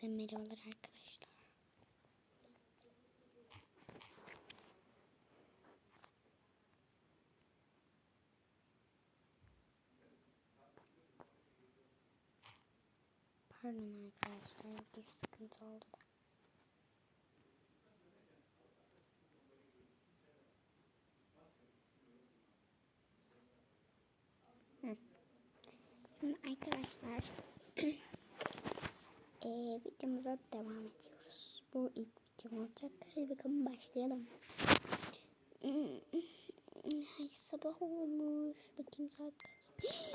Herkese merhabalar arkadaşlar. Pardon arkadaşlar bir sıkıntı oldu da. Arkadaşlar Ee, videomuza devam ediyoruz. Bu ilk videom olacak. Hadi bakalım başlayalım. Ay sabah olmuş. Bakayım saat kaç.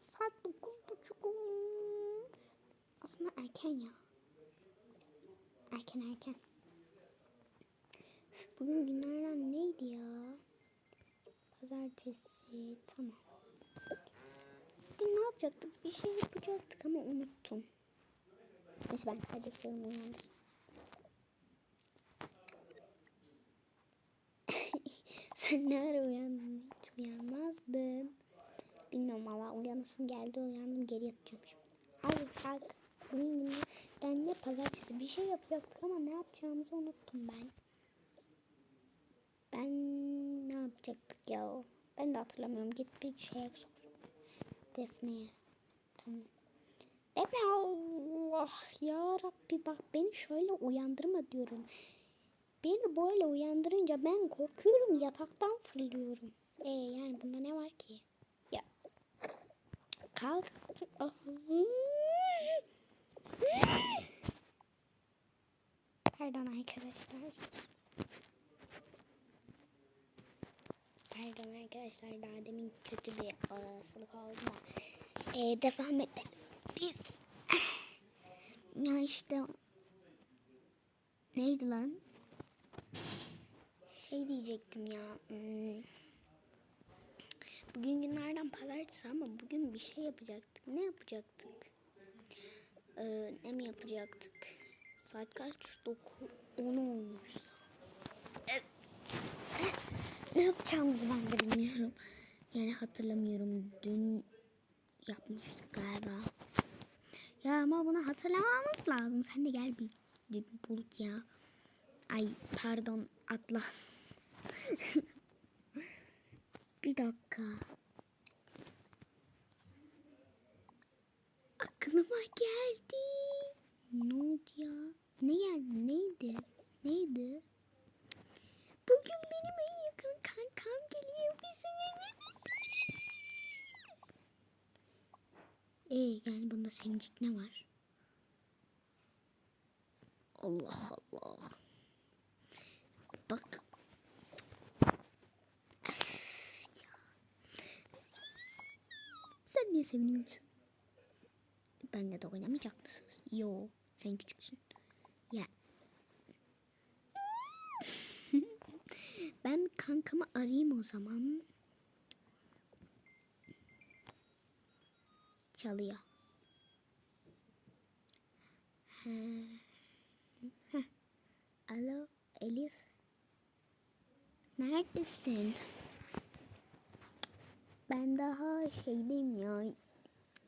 saat dokuz buçuk olmuş. Aslında erken ya. Erken erken. Üf, bugün günlerden neydi ya? Pazartesi. Tamam. Bugün ne yapacaktık? Bir şey yapacaktık ama unuttum. Neyse ben kardeşlerimi uyandırayım. Sen ne ara uyandın? Hiç uyanmazdın. Bilmiyorum valla uyanasım geldi uyandım geri yatacağım şimdi. Hadi kalk. Ben de pazartesi bir şey yapacaktık ama ne yapacağımızı unuttum ben. Ben ne yapacaktık ya? Ben de hatırlamıyorum. Git bir şeye sor. Defne'ye. Tamam. Defne Allah ya Rabbi bak beni şöyle uyandırma diyorum. Beni böyle uyandırınca ben korkuyorum yataktan fırlıyorum. E yani bunda ne var ki? Ya. Kalk. Pardon arkadaşlar. Pardon arkadaşlar daha demin kötü bir olasılık oldu da. Ee, devam edelim. Biz ya işte neydi lan? Şey diyecektim ya. hmm, Bugün günlerden pazartesi ama bugün bir şey yapacaktık. Ne yapacaktık? Ee, ne mi yapacaktık? Saat kaç? 9, 10 olmuş. Evet. Ne yapacağımızı ben de bilmiyorum. Yani hatırlamıyorum. Dün yapmıştık galiba. Ya ama bunu hatırlamamız lazım. Sen de gel bir, bir bulut ya. Ay pardon Atlas. bir dakika. Aklıma geldi. Ne oldu ya? Ne geldi? Neydi? Neydi? Bugün benim en yakın kankam geliyor bizim evimize. Ee yani bunda sevinecek ne var? Allah Allah. Bak. Sen niye seviniyorsun? Benle de oynamayacak mısınız? Yo, sen küçüksün. Ya. Ben kankamı arayayım o zaman. Çalıyor. Alo Elif. Neredesin? Ben daha şeydeyim ya.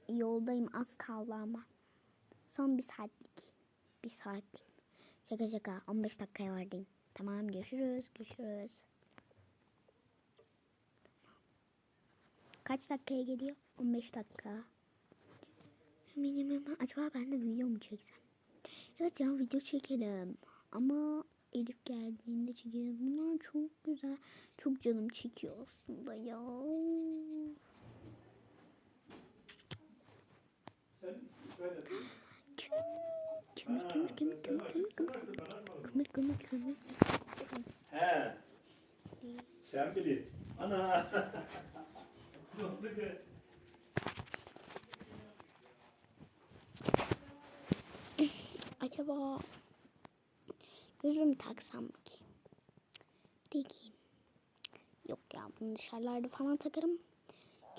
Yoldayım az kaldı ama. Son bir saatlik. Bir saatlik. Şaka şaka 15 dakikaya vardayım. Tamam görüşürüz görüşürüz. Kaç dakikaya geliyor? 15 dakika. Minimum acaba ben de video mu çeksem? Evet ya video çekelim. Ama Elif geldiğinde çekelim. Bunlar çok güzel. Çok canım çekiyor aslında ya. Kömür, kömür, kömür, kömür, kömür, kömür, kömür, kömür, kömür. He. Sen bilin. Ana. ne oldu ki? Acaba gözlüğümü taksam ki? Değil. Yok ya bunu dışarılarda falan takarım.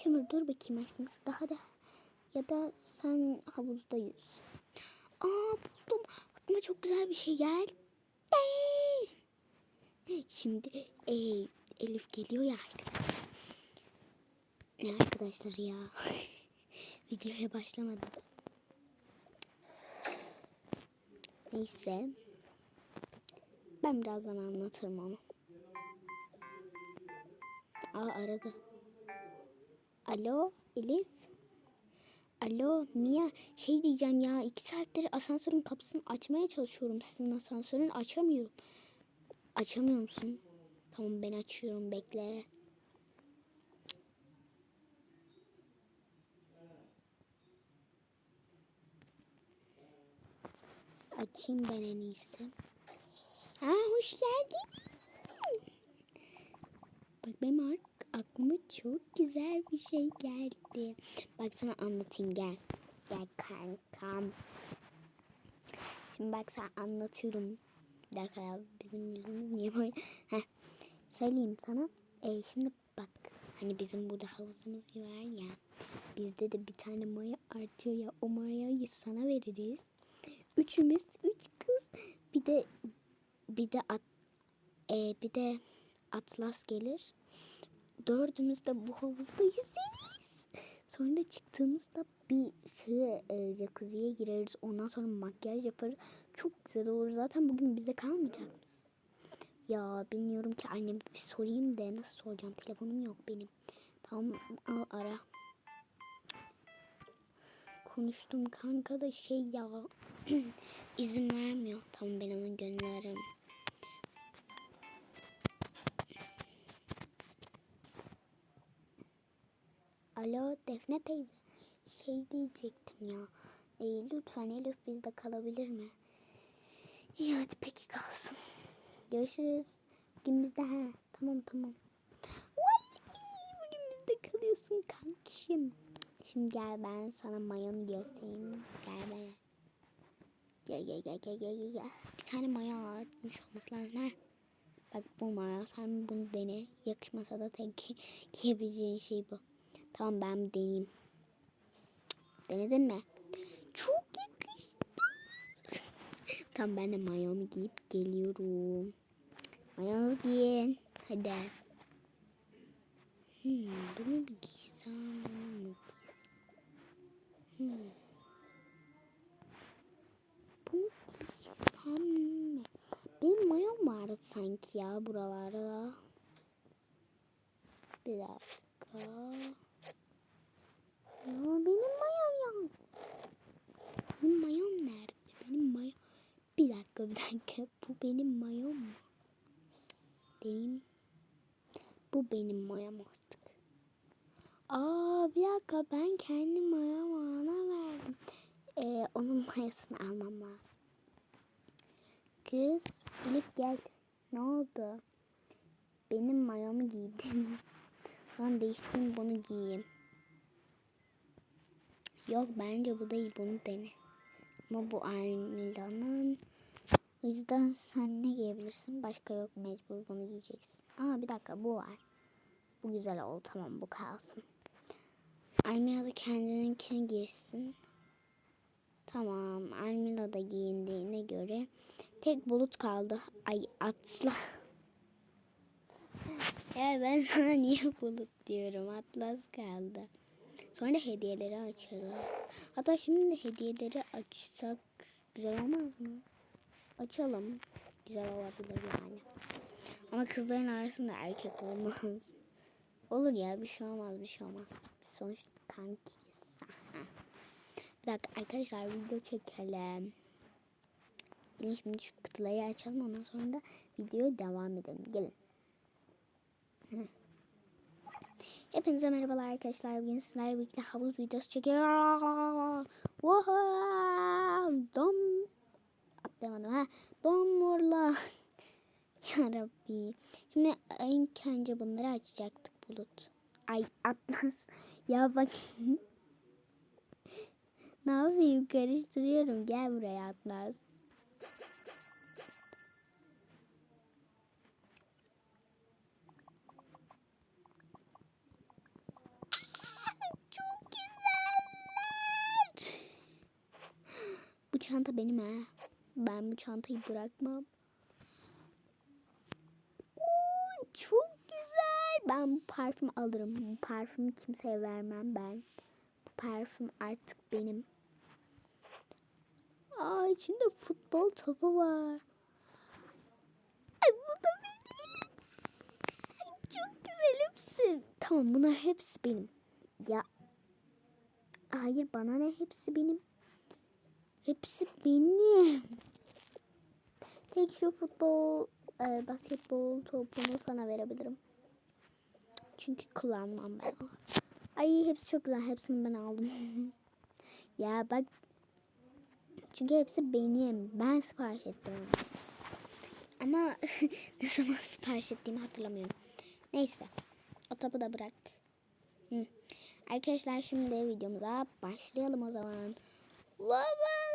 Kömür dur bakayım aşkım şurada hadi. Ya da sen havuzda yüz. Aa buldum. Aklıma çok güzel bir şey geldi. Şimdi e, Elif geliyor ya arkadaşlar. Ne arkadaşlar ya? Videoya başlamadım. Neyse. Ben birazdan anlatırım onu. Aa aradı. Alo Elif. Alo Mia şey diyeceğim ya iki saattir asansörün kapısını açmaya çalışıyorum. Sizin asansörün açamıyorum. Açamıyor musun? Tamam ben açıyorum bekle. Açayım ben en iyisi. Ha hoş geldin. Bak benim ar- aklıma çok güzel bir şey geldi. Bak sana anlatayım gel. Gel kankam. Şimdi bak sana anlatıyorum. Bir dakika ya bizim yüzümüz niye böyle? Söyleyeyim sana. Ee, şimdi bak hani bizim burada havuzumuz var ya. Bizde de bir tane maya artıyor ya. O mayayı sana veririz. Üçümüz üç kız. Bir de bir de at, e, bir de Atlas gelir. Dördümüz de bu havuzda yüzeriz. Sonra çıktığımızda bir şeye e, jacuzziye gireriz. Ondan sonra makyaj yaparız. Çok güzel olur. Zaten bugün bize kalmayacak mısın? Ya bilmiyorum ki anneme bir sorayım da nasıl soracağım? Telefonum yok benim. Tamam al ara. Konuştum kanka da şey ya izin vermiyor. Tamam ben onu gönderirim. Alo Defne teyze. Şey diyecektim ya. E, lütfen Elif bizde kalabilir mi? İyi hadi peki kalsın. Görüşürüz. Bugün bizde ha. Tamam tamam. Bugün bizde kalıyorsun kankişim. Şimdi gel ben sana mayonu göstereyim. Gel ben. Gel gel gel gel gel, gel. Bir tane maya artmış olması lazım ha. Bak bu maya sen bunu dene. Yakışmasa da tek giyebileceğin şey bu. Tamam ben deneyeyim. Denedin mi? Çok yakıştı. tamam ben de mayomu giyip geliyorum. Mayonuzu giyin. Hadi. Hmm, bunu mu giysem? Hmm. Bunu giysem mi? Benim mayom vardı sanki ya buralarda. Bir dakika. Ya benim mayom ya. Benim mayom nerede? Benim mayom. Bir dakika bir dakika. Bu benim mayom mu? Benim. Bu benim mayom artık. Aa bir dakika ben kendi mayomu ona verdim. Ee, onun mayasını almam lazım. Kız Elif gel. Ne oldu? Benim mayomu giydim. Ben değiştireyim bunu giyeyim. Yok bence bu değil bunu dene. Ama bu Almila'nın. O yüzden sen ne giyebilirsin? Başka yok mecbur bunu giyeceksin. Aa bir dakika bu var. Bu güzel oldu tamam bu kalsın. Almila da kendininkini giysin. Tamam Almila da giyindiğine göre tek bulut kaldı. Ay atla. ya ben sana niye bulut diyorum atlas kaldı. Sonra hediyeleri açalım. Hatta şimdi de hediyeleri açsak güzel olmaz mı? Açalım. Güzel olabilir yani. Ama kızların arasında erkek olmaz. Olur ya bir şey olmaz bir şey olmaz. Biz sonuçta kankiyiz. bir dakika arkadaşlar video çekelim. Şimdi şu kutuları açalım ondan sonra da videoya devam edelim. Gelin. Hepinize merhabalar arkadaşlar. Bugün sizlerle birlikte havuz videosu çekiyorum. Wow! Dom atlayamadım ha. Domurla. ya Rabbi. Şimdi ilk önce bunları açacaktık bulut. Ay Atlas. Ya bak. ne yapayım karıştırıyorum. Gel buraya Atlas. Çok güzeller. Bu çanta benim ha. Ben bu çantayı bırakmam. Oo, çok güzel. Ben bu parfüm alırım. Bu parfümü kimseye vermem ben. Bu parfüm artık benim. Aa içinde futbol topu var. Ay bu da benim. Çok güzelimsin. Tamam bunlar hepsi benim. Ya. Hayır bana ne hepsi benim. Hepsi benim. Tek şu futbol, e, basketbol topunu sana verebilirim. Çünkü kullanmam ben. Ay hepsi çok güzel. Hepsini ben aldım. ya bak. Çünkü hepsi benim. Ben sipariş ettim. Ama ne zaman sipariş ettiğimi hatırlamıyorum. Neyse. O topu da bırak. Hı. Arkadaşlar şimdi videomuza başlayalım o zaman. Baba.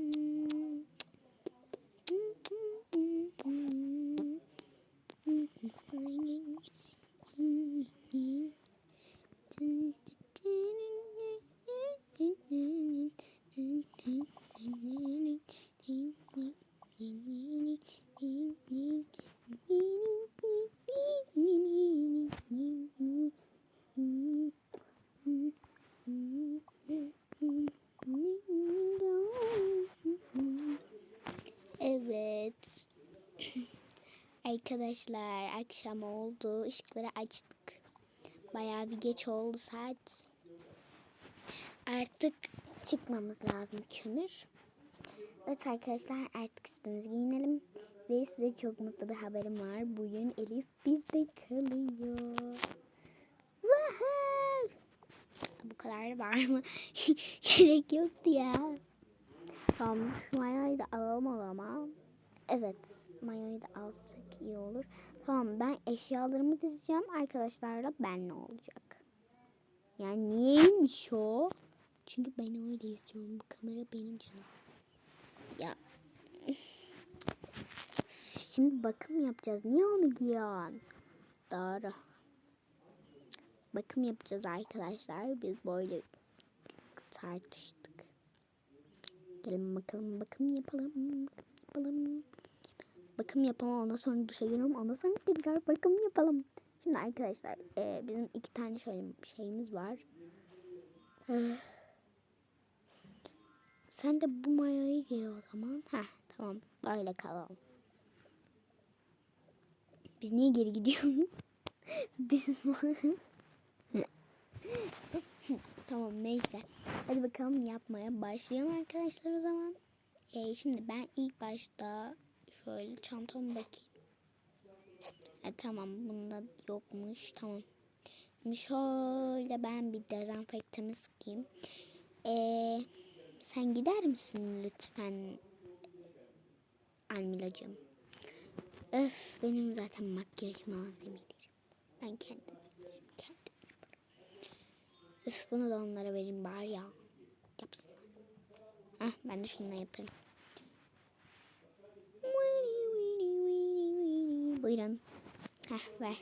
Arkadaşlar akşam oldu. Işıkları açtık. Bayağı bir geç oldu saat. Artık çıkmamız lazım kömür. Evet arkadaşlar artık üstümüzü giyinelim. Ve size çok mutlu bir haberim var. Bugün Elif bizde kalıyor. Woohoo! Bu kadar var mı? Gerek yoktu ya. Tamam şu mayoyu da alalım o. Evet mayoyu da alsak iyi olur. Tamam ben eşyalarımı dizeceğim. Arkadaşlarla ben ne olacak? Yani niyeymiş o? Çünkü ben öyle istiyorum. Bu kamera benim canım. Ya. Şimdi bakım yapacağız. Niye onu giyiyorsun? Doğru. Bakım yapacağız arkadaşlar. Biz böyle tartıştık. Gelin bakalım bakım yapalım. Yapalım. Bakım yapalım ondan sonra duşa girelim. Ondan sonra tekrar bakım yapalım. Şimdi arkadaşlar e, bizim iki tane şöyle şeyimiz var. Eh. Sen de bu mayoyu giy o zaman. Heh tamam böyle kalalım. Biz niye geri gidiyoruz? Biz tamam neyse. Hadi bakalım yapmaya başlayalım arkadaşlar o zaman. Ee, şimdi ben ilk başta şöyle çantama bakayım. E, tamam bunda yokmuş. Tamam. Şimdi şöyle ben bir dezenfektanı sıkayım. Ee, sen gider misin lütfen Almilacığım? Öf benim zaten makyaj malzemelerim. Ben kendim yaparım. Kendim yaparım. Öf bunu da onlara vereyim bari ya. Yapsınlar. Hah ben de şununla yapayım. Buyurun. Heh ver.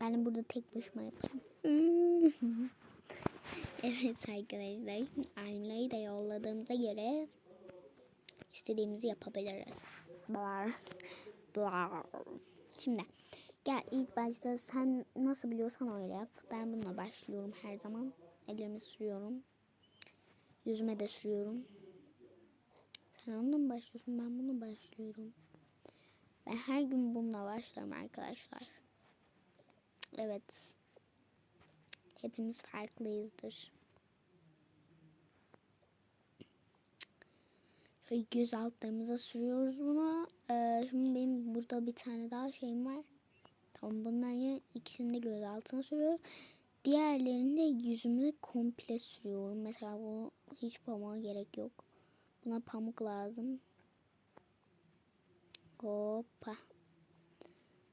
Ben burada tek başıma yaparım. evet arkadaşlar. Almila'yı da yolladığımıza göre istediğimizi yapabiliriz. Blars. Blar. Şimdi gel ilk başta sen nasıl biliyorsan öyle yap. Ben bununla başlıyorum her zaman. Ellerimi sürüyorum. Yüzüme de sürüyorum. Onunla mı başlıyorsun? Ben bununla başlıyorum. Ben her gün bununla başlarım arkadaşlar. Evet. Hepimiz farklıyızdır. Şöyle göz altlarımıza sürüyoruz bunu. Ee, şimdi benim burada bir tane daha şeyim var. Tamam bunların ikisini de göz altına sürüyoruz. Diğerlerini de yüzüme komple sürüyorum. Mesela bu hiç pamuğa gerek yok. Buna pamuk lazım. Hoppa.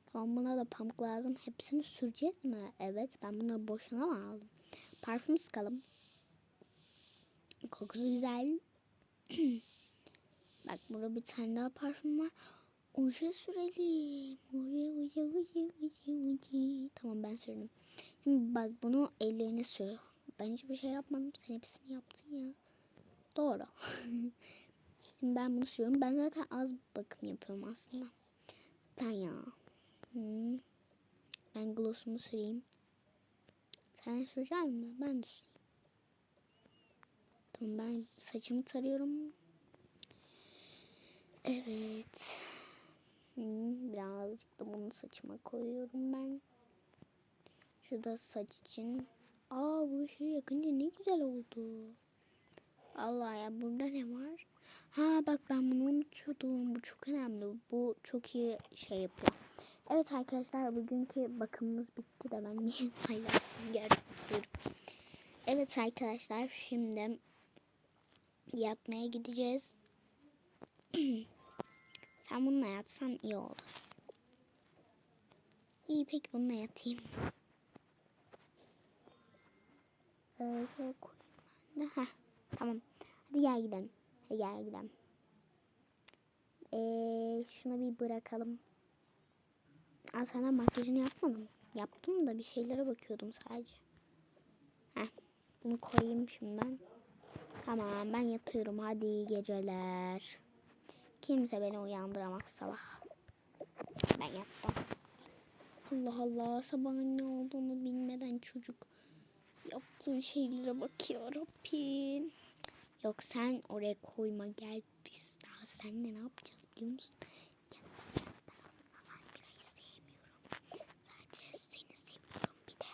Tamam buna da pamuk lazım. Hepsini süreceğiz mi? Evet. Ben bunları boşuna mı aldım? Parfüm sıkalım. Kokusu güzel. Bak burada bir tane daha parfüm var. Oje sürelim. Oje oje oje oje oje. Tamam ben sürdüm. Şimdi bak bunu ellerine sür. Ben hiçbir şey yapmadım. Sen hepsini yaptın ya. Doğru. Ben bunu sürüyorum. Ben zaten az bakım yapıyorum aslında. cidden ya. Hmm. Ben glossumu süreyim. Sen sürecek misin? Ben de süreyim. Tamam ben saçımı tarıyorum. Evet. Hmm, birazcık da bunu saçıma koyuyorum ben. Şurada saç için. Aa bu ışığı yakınca ne güzel oldu. Allah ya burada ne var? Ha bak ben bunu unutuyordum. Bu çok önemli. Bu çok iyi şey yapıyor. Evet arkadaşlar bugünkü bakımımız bitti de ben niye sünger tutuyorum. Evet arkadaşlar şimdi yatmaya gideceğiz. Sen bununla yatsan iyi olur. İyi peki bununla yatayım. Ee, şöyle koyayım ben tamam. Hadi gel gidelim. Hadi gel gidelim. Ee, şunu bir bırakalım. Aa, sana makyajını yapmadım. Yaptım da bir şeylere bakıyordum sadece. Heh, bunu koyayım şimdi ben. Tamam ben yatıyorum. Hadi iyi geceler. Kimse beni uyandıramaz sabah. Ben yattım. Allah Allah sabahın ne olduğunu bilmeden çocuk yaptığı şeylere bakıyor Rabbim. Yok sen oraya koyma gel biz daha seninle ne yapacağız biliyor musun? Gel, gel, ben aslında Almira'yı sevmiyorum. Sadece seni seviyorum bir de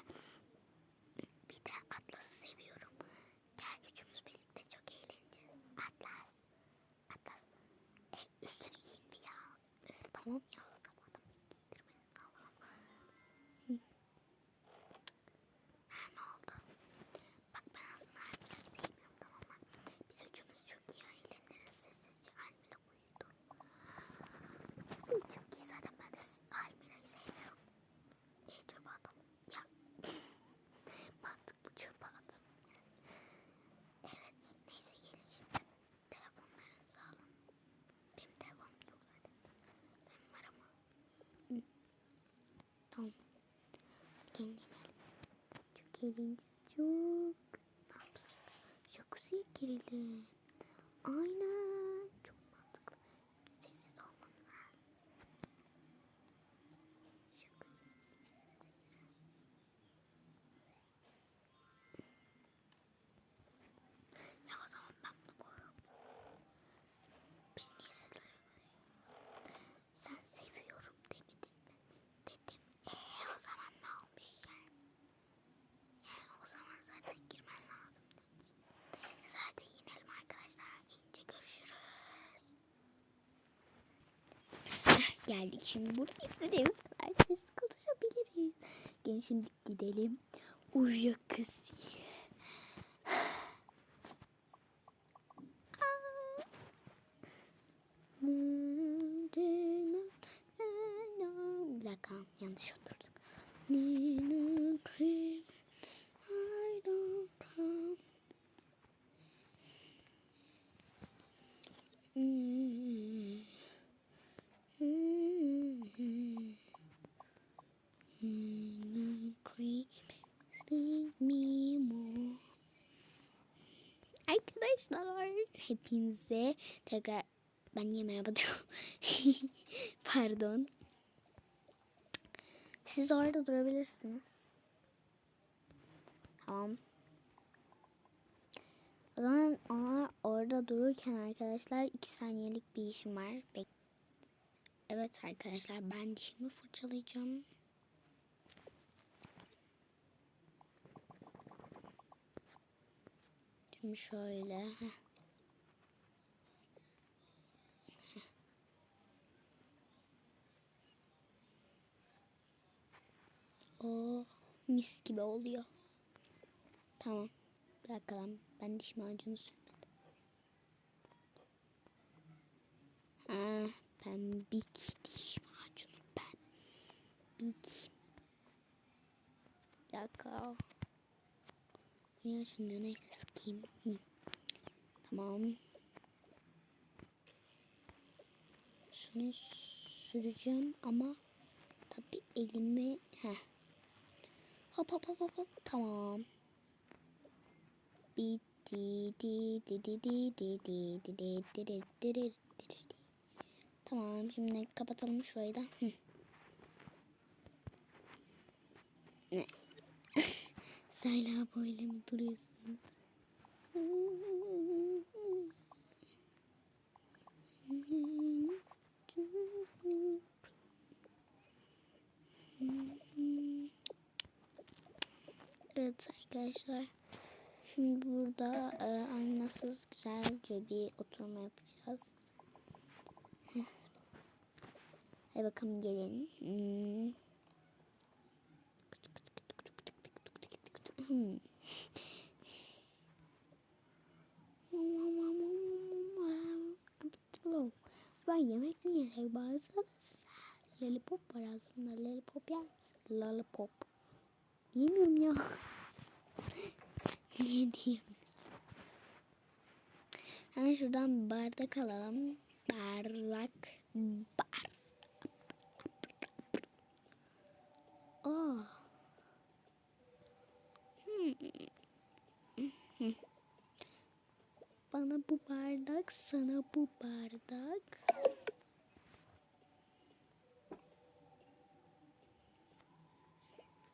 bir de Atlas'ı seviyorum. Gel üçümüz birlikte çok eğleneceğiz. Atlas. Atlas. E, üstünü giyin bir ya. Üf, tamam ya sabahtan beri giydirmeni sağlam. Ha ne oldu? Bak ben aslında Almira'yı sevmiyorum tamam mı? Biz üçümüz çok iyi eğleniriz sessizce. Almira uyudu. Uy, Çok iyi zaten ben de Almira'yı sevmiyorum. Niye çöpe atalım? Ya mantıklı çöpe atın. Evet neyse gelin şimdi. Telefonlarınızı alın. Benim telefonum yok zaten. Benim var ama. Hı. Tamam. İnelim. Çok eğleneceğiz çok. Ne yapsak? Jacuzziye girelim. Aynen. Çok mantıklı. Sessiz olmamız lazım. Jacuzzi. Ya o zaman ben bunu koyuyorum. Beni niye sizlere Sen seviyorum demedin mi? Dedim. Eee o zaman ne olmuş yani? Yani o zaman zaten girmen lazım dediniz. Zaten inelim arkadaşlar. İnce görüşürüz. Geldik şimdi burada istediğimiz kadar sessiz konuşabiliriz. Gelin şimdi gidelim. Uyuyakızı. Bir Arkadaşlar hepinize tekrar ben niye merhaba diyorum. Pardon. Siz orada durabilirsiniz. Tamam. O zaman ona orada dururken arkadaşlar iki saniyelik bir işim var. Bek evet arkadaşlar ben dişimi fırçalayacağım. Şimdi şöyle. O mis gibi oluyor. Tamam. Bir. Ben diş macunu sürmedim. Ha, pembik diş macunu pembik. Bir dakika. Niye açılmıyor? Neyse sıkayım. Hı. Tamam. Şunu süreceğim ama tabi elimi heh. Hop hop hop hop. Tamam. Bitti. Di di di di di di di di di di di di. Tamam şimdi kapatalım şurayı da. Hı. Ne? Sayla böyle mi duruyorsunuz? Evet arkadaşlar. Şimdi burada e, aynasız güzelce bir oturma yapacağız. Hadi bakalım gelin. Hmm. Ben yemek yesek bazen lollipop var aslında lollipop misin? Lollipop. Diyemiyorum ya. Niye diyeyim? Hemen şuradan bardak alalım. Bardak. Bar. Oh. Bana bu bardak, sana bu bardak.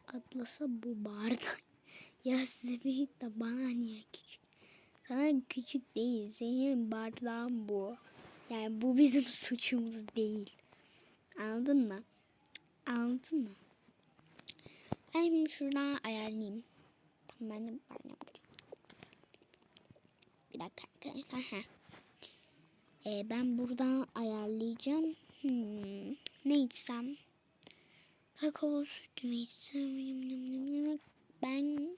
Atlas'a bu bardak. Ya Semih de bana niye küçük? Sana küçük değil. Senin bardağın bu. Yani bu bizim suçumuz değil. Anladın mı? Anladın mı? Ben şuradan ayarlayayım. Tamam ben de ben yapacağım. Bir dakika arkadaşlar. Heh. Ee, ben buradan ayarlayacağım. Hmm, ne içsem? Kakao sütü mü içsem? Ben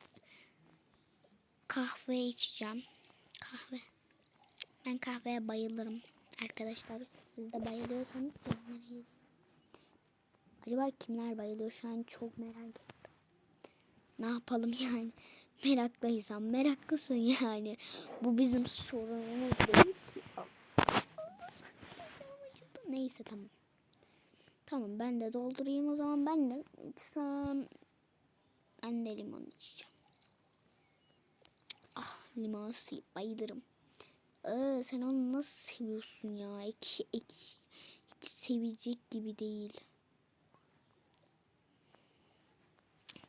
kahve içeceğim. Kahve. Ben kahveye bayılırım. Arkadaşlar siz de bayılıyorsanız yorumlara. Acaba kimler bayılıyor şu an çok merak ettim. Ne yapalım yani? Meraklıysan meraklısın yani. Bu bizim sorunumuz değil ki. Neyse tamam. Tamam ben de doldurayım o zaman ben de içsem ben de limon içeceğim. Ah limon suyu bayılırım. Aa, sen onu nasıl seviyorsun ya? Ekşi ekşi. Hiç sevecek gibi değil.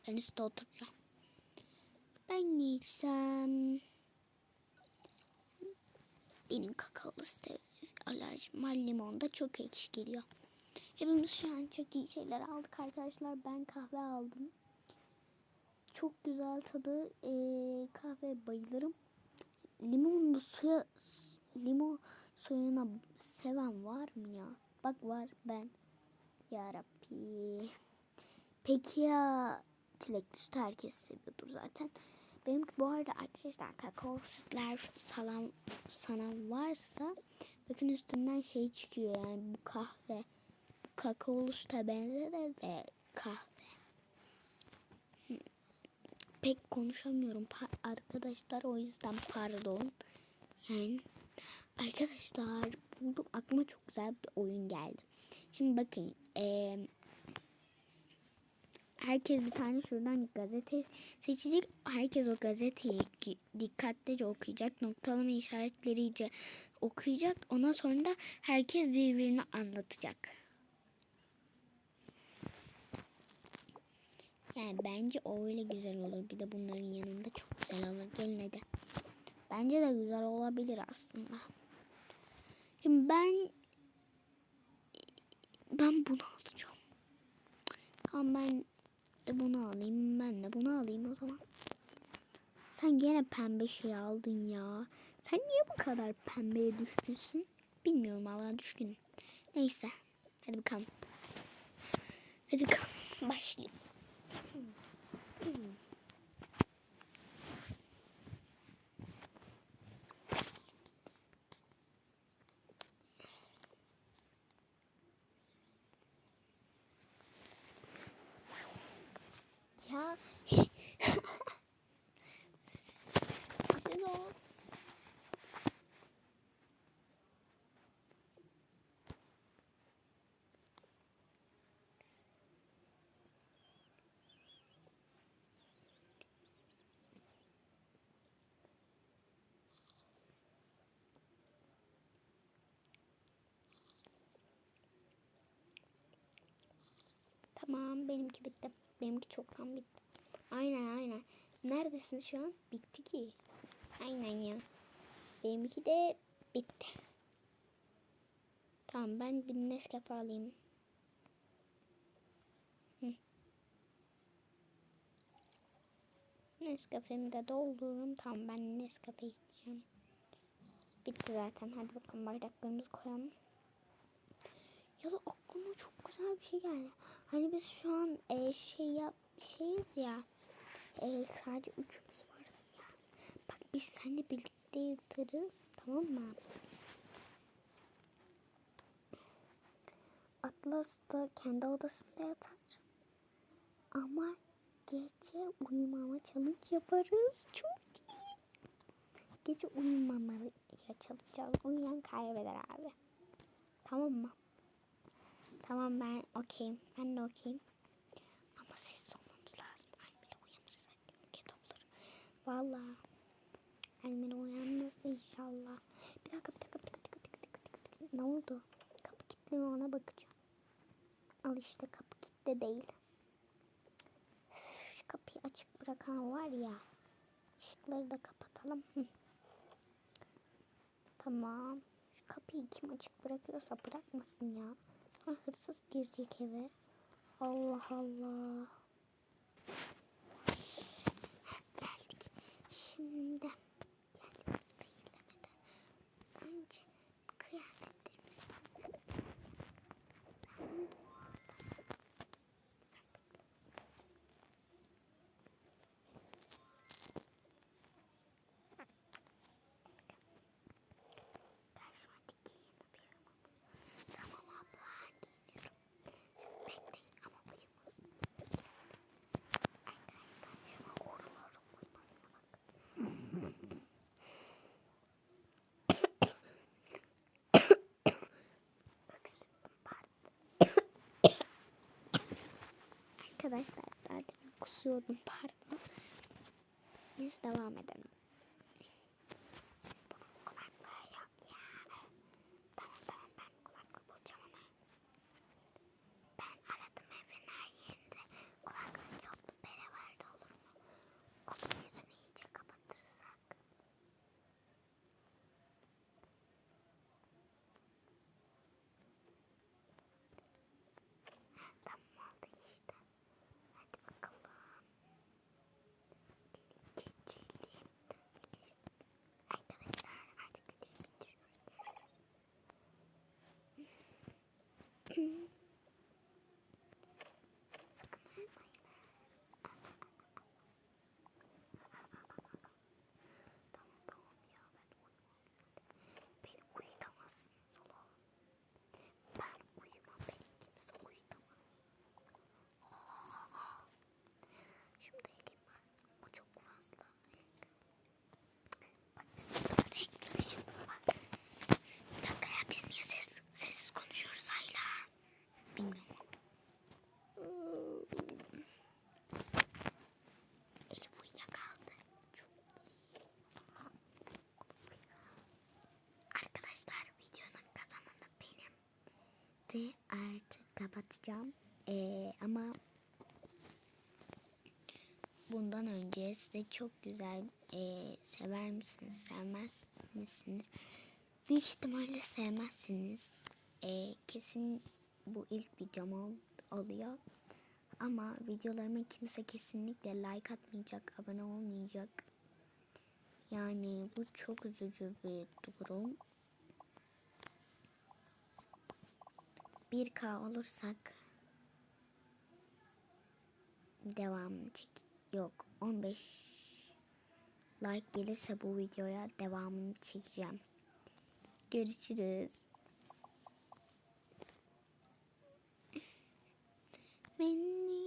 Ben üstte oturacağım. Ben ne içsem? Benim kakaolu alerjim var. Limon da çok ekşi geliyor. Hepimiz şu an çok iyi şeyler aldık arkadaşlar. Ben kahve aldım. Çok güzel tadı. Ee, kahve bayılırım. Limonlu suya limon suyuna seven var mı ya? Bak var ben. Ya Rabbi. Peki ya çilekli süt herkes seviyordur zaten. Benimki bu arada arkadaşlar kakao sütler salam sanan varsa bakın üstünden şey çıkıyor yani bu kahve. Bu kakaolu süte benzer de kahve. Pek konuşamıyorum pa- arkadaşlar o yüzden pardon. Yani arkadaşlar bu aklıma çok güzel bir oyun geldi. Şimdi bakın eee herkes bir tane şuradan gazete seçecek. Herkes o gazeteyi dikkatlice okuyacak. Noktalama işaretleriyle okuyacak. Ondan sonra da herkes birbirine anlatacak. Yani bence öyle güzel olur. Bir de bunların yanında çok güzel olur. Gelin hadi. Bence de güzel olabilir aslında. Şimdi ben ben bunu alacağım. Tamam ben de bunu alayım. Ben de bunu alayım o zaman. Sen gene pembe şey aldın ya. Sen niye bu kadar pembeye düşkünsün? Bilmiyorum Allah düşkünüm. Neyse. Hadi bakalım. Hadi bakalım. Başlayalım. Ya. Sessiz ol. Tamam benimki bitti. Benimki çoktan bitti. Aynen aynen. Neredesin şu an? Bitti ki. Aynen ya. Benimki de bitti. Tamam ben bir Nescafe alayım. Nescafe'mi de doldururum. Tamam ben Nescafe içeceğim. Bitti zaten. Hadi bakalım bardaklarımızı koyalım. Ya da aklıma çok güzel bir şey geldi. Hani biz şu an e, şey yap şeyiz ya. E, sadece üçümüz varız ya. Bak biz seninle birlikte yatarız. Tamam mı? Atlas da kendi odasında yatar. Ama gece uyumama challenge yaparız. Çok iyi. Gece uyumamaya çalışacağız. Uyuyan kaybeder abi. Tamam mı? Tamam ben okeyim. Ben de okeyim. Ama siz olmamız lazım. Almila uyanırsa kötü olur. Valla. Almila uyanmazsa inşallah. Bir dakika bir dakika bir dakika. Bir dakika, bir dakika, bir dakika. Ne oldu? Kapı kilitli mi ona bakacağım. Al işte kapı kilitli değil. Şu kapıyı açık bırakan var ya. Işıkları da kapatalım. Tamam. Şu kapıyı kim açık bırakıyorsa bırakmasın ya. Ha, hırsız girecek eve. Allah Allah. Geldik. Şimdi geldiğimiz belirlemeden önce kıyafetlerimizi giymemiz lazım. Ben bunu Sen bekle. Karşıma dikeyim de bir şey olmaz. Tamam abla giyiniyorum. Şimdi bekleyin ama uyumasın. Arkadaşlar şuna uğruyorum uyumasına bakın. Öksürdüm pardon. Arkadaşlar demin kusuyordum pardon. Neyse devam edelim. Şimdi bunun kulaklığı yok ya. Tamam tamam ben kulaklık bulacağım ona. Ben aradım evin her yerinde. Kulaklık yoktu. Bere vardı olur mu? Onun yüzünü iyice kapatırsak. Heh, Tamam oldu işte. Hadi bakalım. Geçelim. Arkadaşlar artık videoyu bitiriyoruz. Görüşürüz. Sakın uyumayın. Tamam tamam ya ben uyumam zaten. Beni uyutamazsınız oğlum. Ben uyumam beni kimse uyutamaz. Şimdi Ekim var. O çok fazla. Bak bizim burada renkli ışığımız var. Bir dakika ya biz niye ses, sessiz konuşuyoruz hala? Bilmiyorum. Elif uyuyakaldı. Çok iyi. Arkadaşlar videonun kazananı benim. Ve artık kapatacağım. Ee, ama bundan önce size çok güzel e, sever misiniz, sevmez misiniz? Büyük ihtimalle sevmezsiniz. E, kesin bu ilk videom ol- oluyor. Ama videolarıma kimse kesinlikle like atmayacak, abone olmayacak. Yani bu çok üzücü bir durum. 1K olursak devamını çek yok 15 like gelirse bu videoya devamını çekeceğim. Görüşürüz. Beni